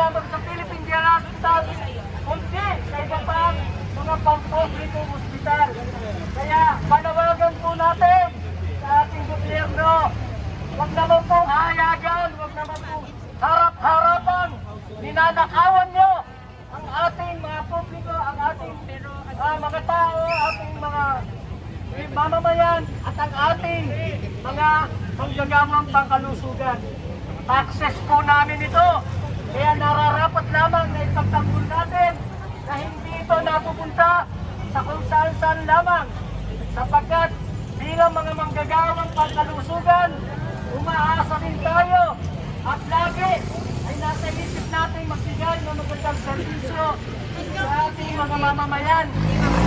lamang sa Philippine General Hospital, kundi sa iba pang mga pang-publikong hospital. Kaya panawagan po natin sa ating gobyerno, huwag naman pong hayagan, huwag naman pong harap-harapan, ninanakawan nyo ang ating mga publiko, ang ating ah, mga tao, ating mga mamamayan at ang ating mga manggagawang pangkalusugan. Taxes po namin ito. Kaya nararapat lamang na ipagtanggol natin na hindi ito napupunta sa kung saan saan lamang. Sapagkat bilang mga manggagawang pangkalusugan, umaasa rin tayo at lagi ay nasa isip natin magbigay ng magandang serbisyo sa ating mga mamamayan.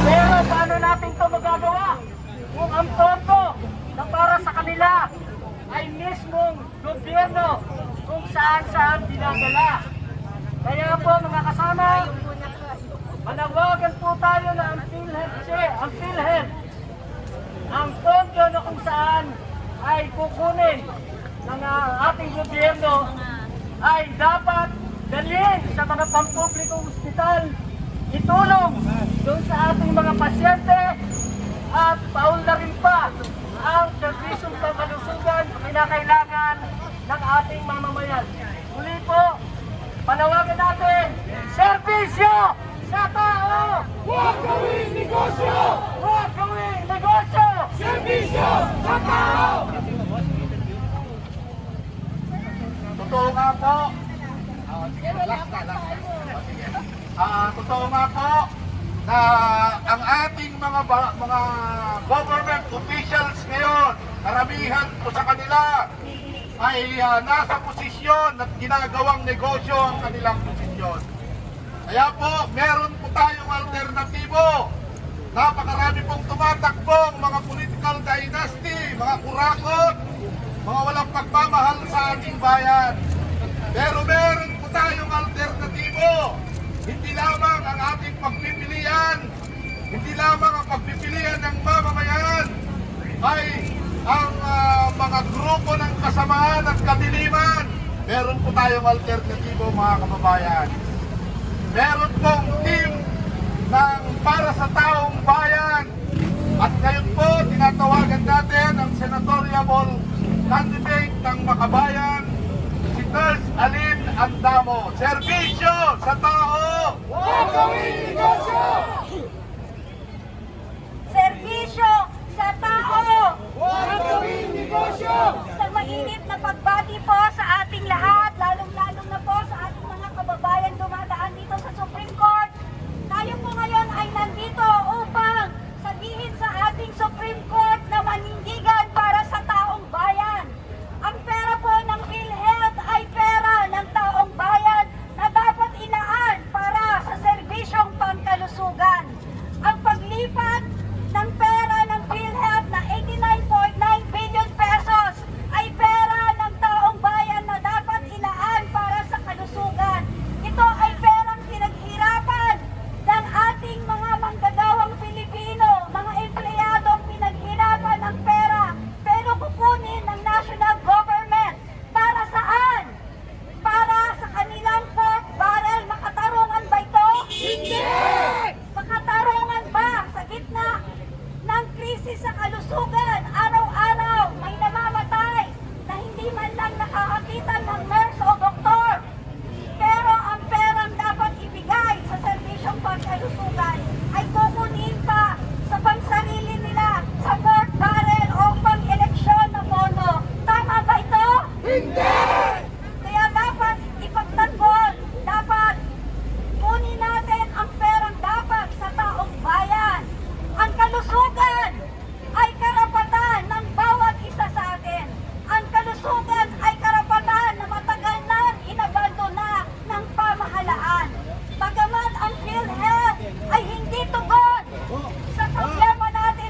Pero paano natin ito magagawa? Kung ang tondo na para sa kanila ay mismong gobyerno kung saan saan dinadala. Kaya po mga kasama, manawagan po tayo na ang PhilHealth, ang PhilHealth, ang pondo na kung saan ay kukunin ng ah, ating gobyerno ay dapat dalhin sa mga pampublikong ospital, itulong doon sa ating mga pasyente at paunla rin pa ang serbisyong pangkalusugan na kinakailangan ng ating mamamayan. Muli po, panawagan natin, serbisyo sa tao! Huwag gawing negosyo! Huwag gawing negosyo! Servisyo sa tao! Totoo nga po. Ah. Ah, totoo nga po na ang ating mga mga government officials ngayon, karamihan po sa kanila ay ah, nasa posisyon at ginagawang negosyo ang kanilang posisyon. Kaya po, meron po tayong alternatibo. Napakarami pong tumatakbong mga political dynasty, mga kurakot, mga walang pagmamahal sa ating bayan. Pero meron po tayong alternatibo. Hindi lamang ang ating pagpipilian, hindi lamang ang pagpipilian ng mamamayan, ay ang ah, mga grupo ng kasamaan at kadiliman. Meron po tayong alternatibo mga kababayan. Meron pong team ng para sa taong bayan. At ngayon po, tinatawagan natin ang senatorial candidate ng Makabayan, si Ters Alin Andamo. Servisyo sa tao! Huwag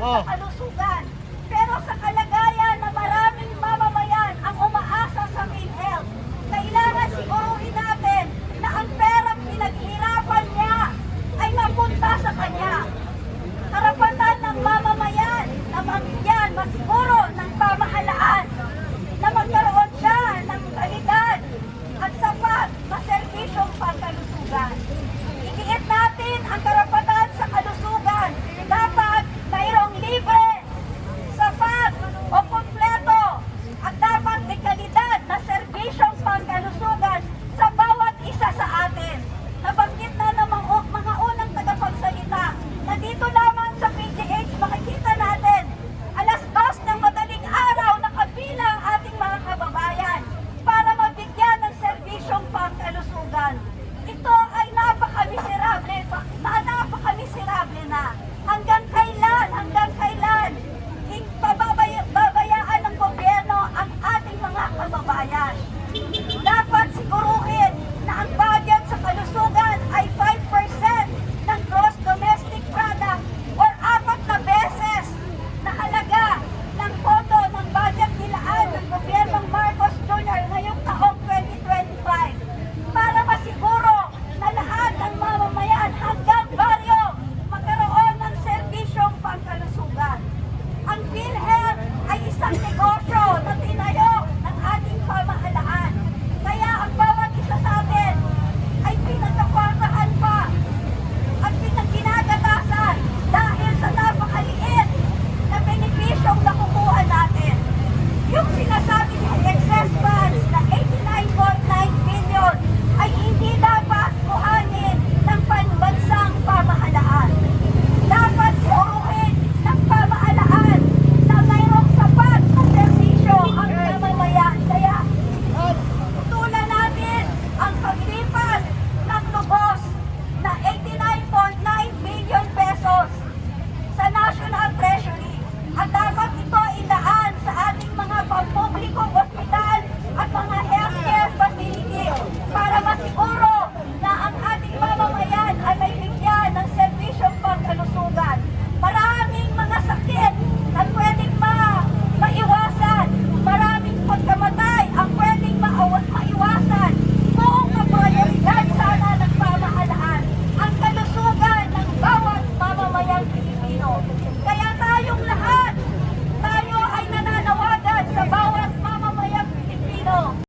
Natin sa kalusugan.